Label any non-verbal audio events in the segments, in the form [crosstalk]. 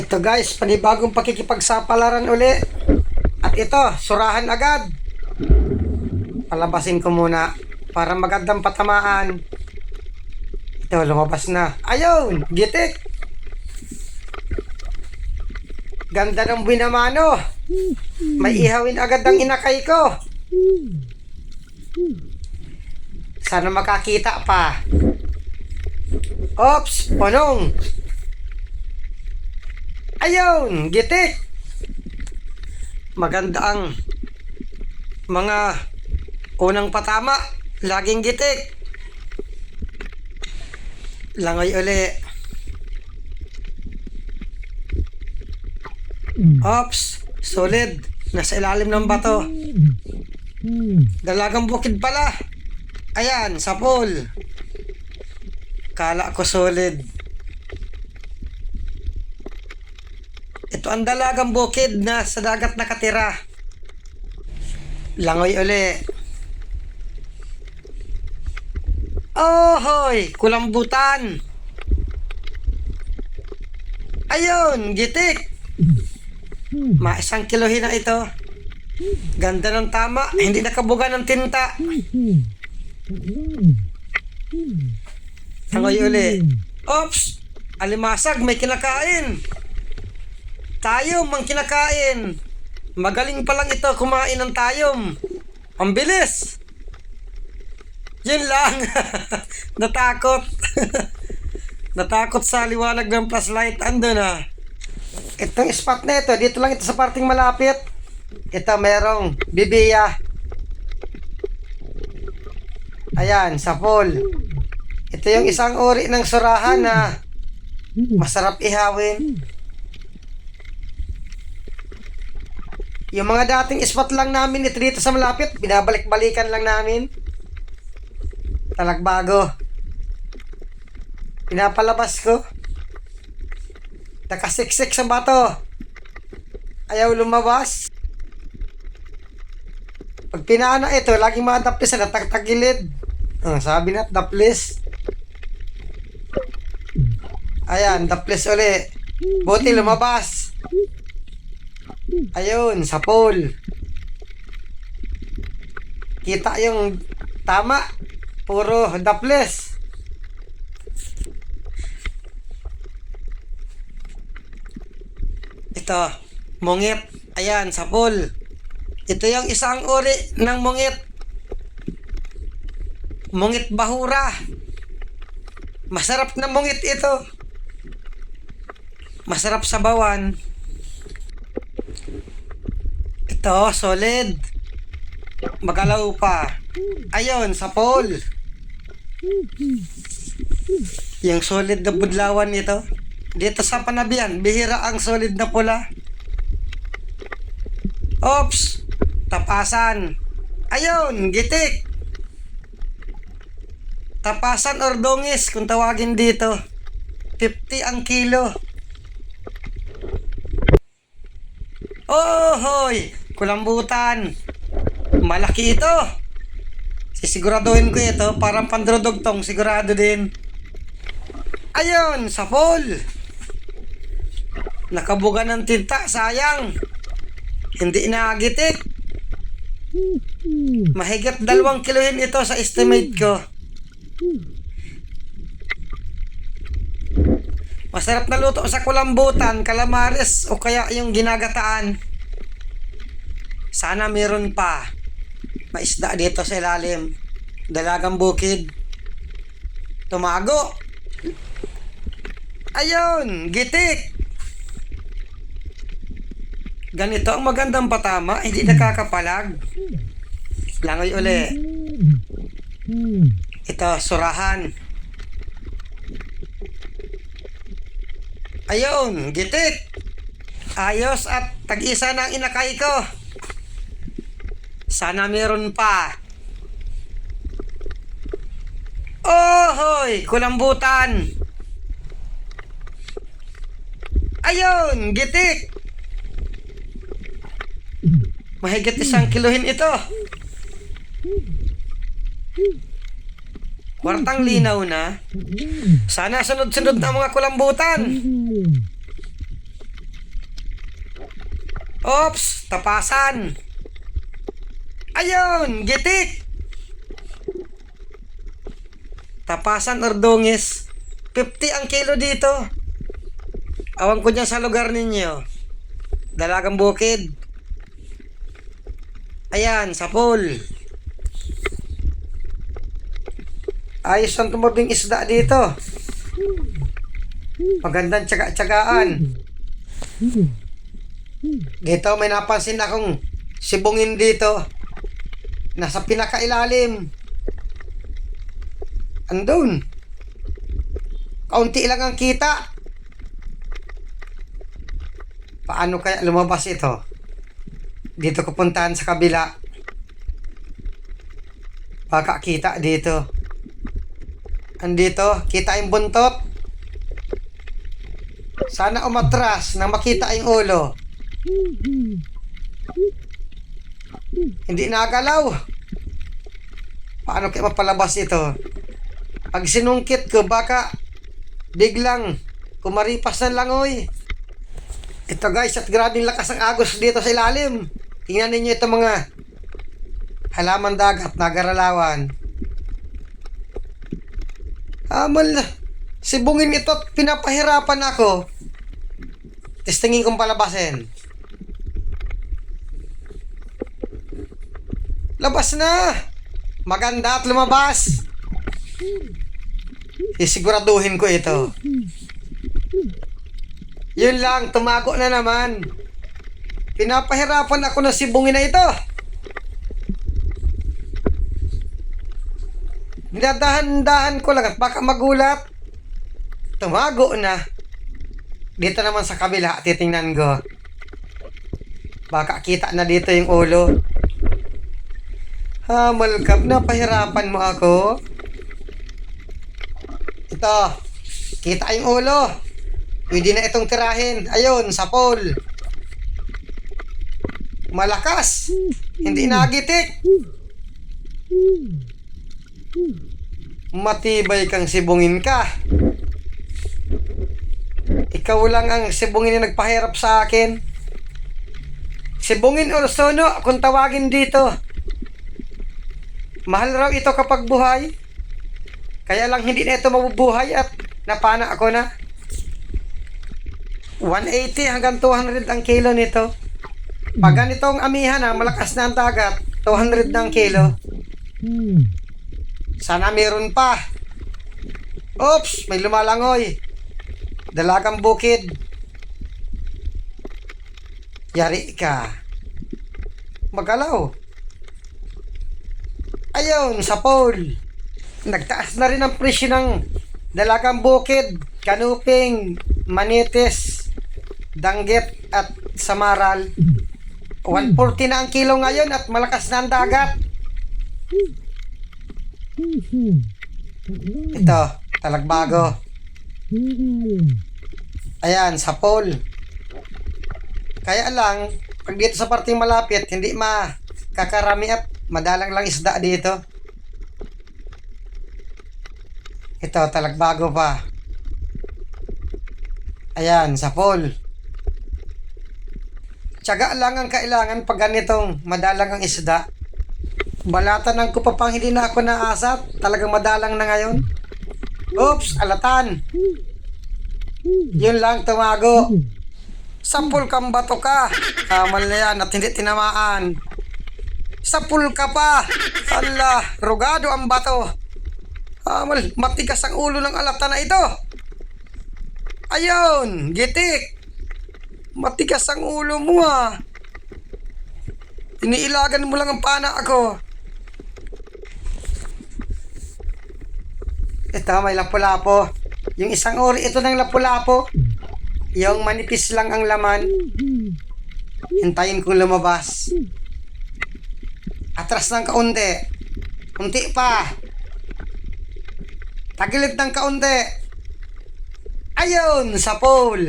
Ito guys, panibagong pakikipagsapalaran uli. At ito, surahan agad. Palabasin ko muna para magandang patamaan. Ito, lumabas na. Ayun, gitik. Ganda ng binamano. May ihawin agad ang inakay ko. Sana makakita pa. Ops, ponong. Ayun, gitik. Maganda ang mga unang patama. Laging gitik. Langoy uli. Ops, solid. Nasa ilalim ng bato. Dalagang bukid pala. Ayan, sa pool. Kala ko solid. Ito ang dalagang bukid na sa dagat nakatira. Langoy uli. Ohoy! Kulambutan! Ayun! Gitik! Ma isang kilohin na ito. Ganda ng tama. Hindi nakabuga ng tinta. Langoy uli. Ops! Alimasag, may kinakain. Tayo, mang kinakain. Magaling pa lang ito kumain ng tayom. Ang bilis. Yun lang. [laughs] Natakot. [laughs] Natakot sa liwanag ng flashlight. Ando na. Itong spot na ito, dito lang ito sa parting malapit. Ito merong bibiya. Ayan, sa pool. Ito yung isang uri ng surahan na masarap ihawin. Yung mga dating spot lang namin ito dito sa malapit, binabalik-balikan lang namin. Talagbago. Pinapalabas ko. Nakasiksik sa bato. Ayaw lumabas. Pag pinana ito, laging mga daplis na natagtagilid. Oh, sabi na, daplis. Ayan, daplis uli. Buti lumabas. Ayun, sa pool. Kita yung tama. Puro daples. Ito, mungit. Ayan, sa pool. Ito yung isang uri ng mungit. Mungit bahura. Masarap na mungit ito. Masarap sa bawan. Ito, solid. Magalaw pa. Ayun, sa pole. Yung solid na budlawan nito. Dito sa panabian, bihira ang solid na pula. Ops! Tapasan. Ayun, gitik. Tapasan or dongis kung tawagin dito. 50 ang kilo. Oh, hoy! Kulambutan. Malaki ito. Sisiguraduhin ko ito. Parang pandrodogtong. Sigurado din. Ayun, sa pool. Nakabuga ng tinta. Sayang. Hindi nagitik. Mahigit dalawang kilohin ito sa estimate ko. Masarap na luto sa kulambutan, kalamares o kaya yung ginagataan. Sana meron pa. Maisda dito sa ilalim. Dalagang bukid. Tumago. Ayun, gitik. Ganito ang magandang patama, hindi nakakapalag. Langoy uli. Ito, surahan. Ayun, gitik. Ayos at tag-isa ng inakay ko. Sana meron pa. Ohoy, kulambutan. Ayun, gitik. Mahigit isang kilohin ito. Kwartang linaw na. Sana sunod-sunod na mga kulambutan. Ops, tapasan. Ayun, gitik. Tapasan ordongis. 50 ang kilo dito. Awan ko dyan sa lugar ninyo. Dalagang bukid. Ayan, sa pool. Ayos ang tumabing isda dito. Magandang tsaga-tsagaan. Dito may napansin akong sibungin dito. Nasa pinakailalim. Andun. Kaunti lang ang kita. Paano kaya lumabas ito? Dito ko puntahan sa kabila. Baka kita dito. Andito, kita yung buntot. Sana umatras nang makita yung ulo. Hindi nagalaw. Paano kaya mapalabas ito? Pag sinungkit ko, baka biglang kumaripas ng langoy. Ito guys, at grabing lakas ng agos dito sa ilalim. Tingnan ninyo ito mga halaman dagat, nagaralawan. Amal na. Sibungin ito at pinapahirapan ako. Testingin kong palabasin. Labas na! Maganda at lumabas! Sisiguraduhin ko ito. Yun lang, tumago na naman. Pinapahirapan ako na sibungin na ito. Dinadahan-dahan ko lang at baka magulat. Tumago na. Dito naman sa kabila, titingnan ko. Baka kita na dito yung ulo. Hamal ka, napahirapan mo ako. Ito, kita yung ulo. Pwede na itong tirahin. Ayun, sa pole. Malakas. Hindi nagitik. Matibay kang sibungin ka. Ikaw lang ang sibungin na nagpahirap sa akin. Sibungin o sono, kung tawagin dito. Mahal raw ito kapag buhay. Kaya lang hindi na ito mabubuhay at napana ako na. 180 hanggang 200 ang kilo nito. Pag ganitong amihan na, malakas na ang dagat, 200 ng kilo. Sana meron pa. Oops, may lumalangoy. Dalagang bukid. Yari ka. Magalaw. Ayun, sa pole. Nagtaas na rin ang presyo ng dalagang bukid, kanuping, manites, danggit at samaral. 140 na ang kilo ngayon at malakas na ang dagat. Ito, talagbago. Ayan, sa pole. Kaya lang, pag dito sa parting malapit, hindi makakarami at madalang lang isda dito. Ito, talagbago pa. Ayan, sa pole. Tiyaga lang ang kailangan pag ganitong madalang ang isda. Balatan ng ko pa pang hindi na ako naasat. Talagang madalang na ngayon. Oops, alatan. Yun lang, tumago. Sapul kang bato ka. Kamal na yan at hindi tinamaan. Sapul ka pa. Ala, rugado ang bato. Kamal, matigas ang ulo ng alata na ito. Ayun, gitik. Matigas ang ulo mo ah. Iniilagan mo lang ang pana ako. Ito, may lapu-lapo. Yung isang ori ito ng lapu-lapo. Yung manipis lang ang laman. Hintayin kong lumabas. Atras ng kaunti. Kunti pa. Tagilid ng kaunti. Ayun, sa pole.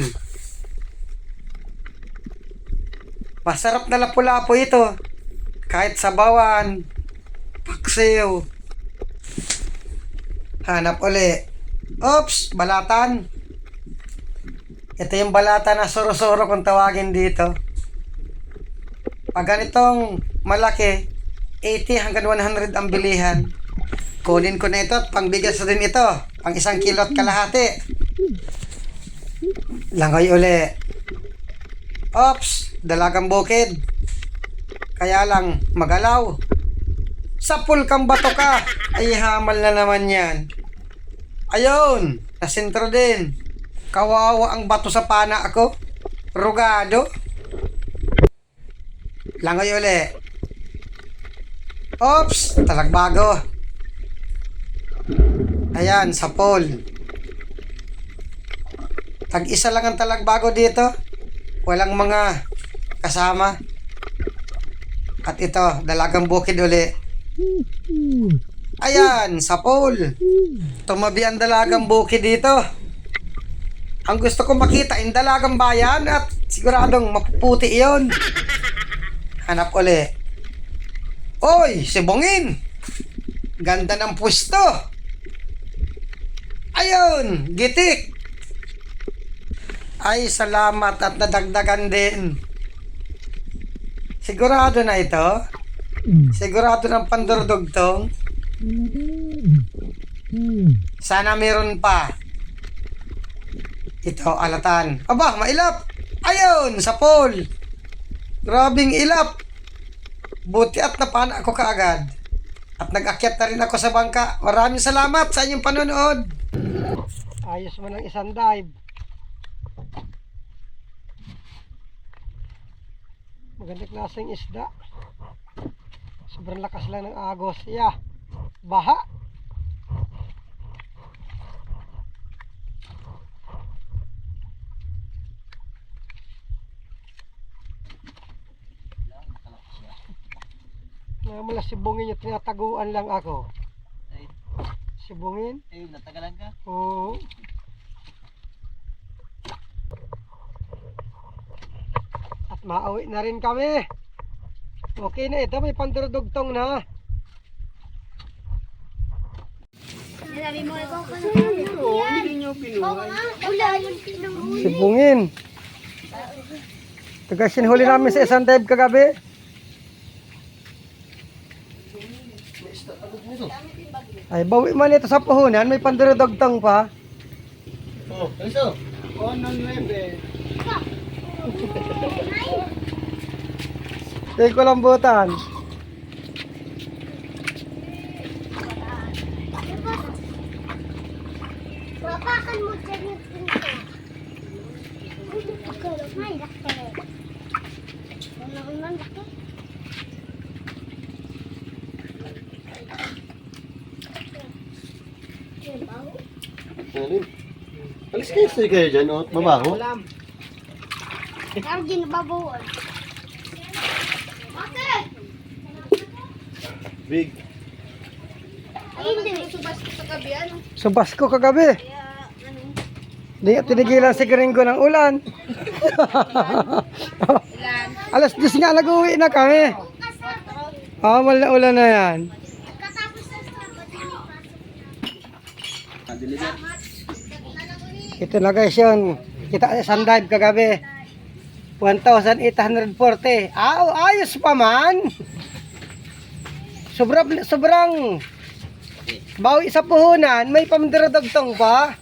Masarap na lapu-lapo ito. Kahit sabawan, paksiw. Hanap uli. Oops, balatan. Ito yung balatan na soro-soro kung tawagin dito. Pag ganitong malaki, 80 hanggang 100 ang bilihan. Kunin ko na ito at pangbigas din ito. Pang isang kilo at kalahati. Langoy uli. Ops, dalagang bukid. Kaya lang, magalaw. Sa kang bato ka. Ay, hamal na naman yan. Ayun, nasentro din. Kawawa ang bato sa pana ako. Rugado. Langoy uli. Ops, talagbago. Ayan, sa pole. Tag-isa lang ang talagbago dito. Walang mga kasama. At ito, dalagang bukid uli. Ayan, sa pole. Tumabi ang dalagang bukid dito. Ang gusto ko makita, yung dalagang bayan at siguradong mapuputi yon. Hanap uli. Oy, si Bongin! Ganda ng pwesto! Ayun, gitik! Ay, salamat at nadagdagan din. Sigurado na ito? Sigurado ng pandurdugtong? Sana meron pa. Ito, alatan. Aba, mailap! Ayun, sa pole! Grabing ilap! Buti at napana ako kaagad. At nag-akyat na rin ako sa bangka. Maraming salamat sa inyong panonood. Ayos mo ng isang dive. Maganda klaseng isda. Sobrang lakas lang ng agos. Yeah. Baha. Namala si Bungin yung tinataguan lang ako. Ay, Si Bungin? ayun, natagalan ka? Oo. At mauwi na rin kami. Okay na ito, may pandurudugtong na. Sabi mo, ikaw ka na Hindi niyo pinuhay. Ulan yung pinuhay. Si Bungin. Taga sinhuli namin sa isang dive kagabi. Ay, bawi man ito sa puhunan, may pandurudugtong pa. Oh, kaliso. Take ko lambutan. Papakan mo dyan yung pinto. Ay, laki. Ano naman laki? Baho? Alin? Alis kayo stay kayo dyan, oh. Mabaho. Pero di nababawan. Bakit? Big. Hindi. Subas ko sa gabi, ano? Subas ko kagabi. Kaya, ano? Di tinigilan si Gringo ng ulan. [laughs] Alas 10 nga nag-uwi na kami. Ah, mal na ulan na yan. Katapos na sa Ito na guys yun. Kita sa dive kagabi. 1,840. Aw, ayos pa man. Sobrang, sobrang bawi sa puhunan. May pamdiradagtong pa.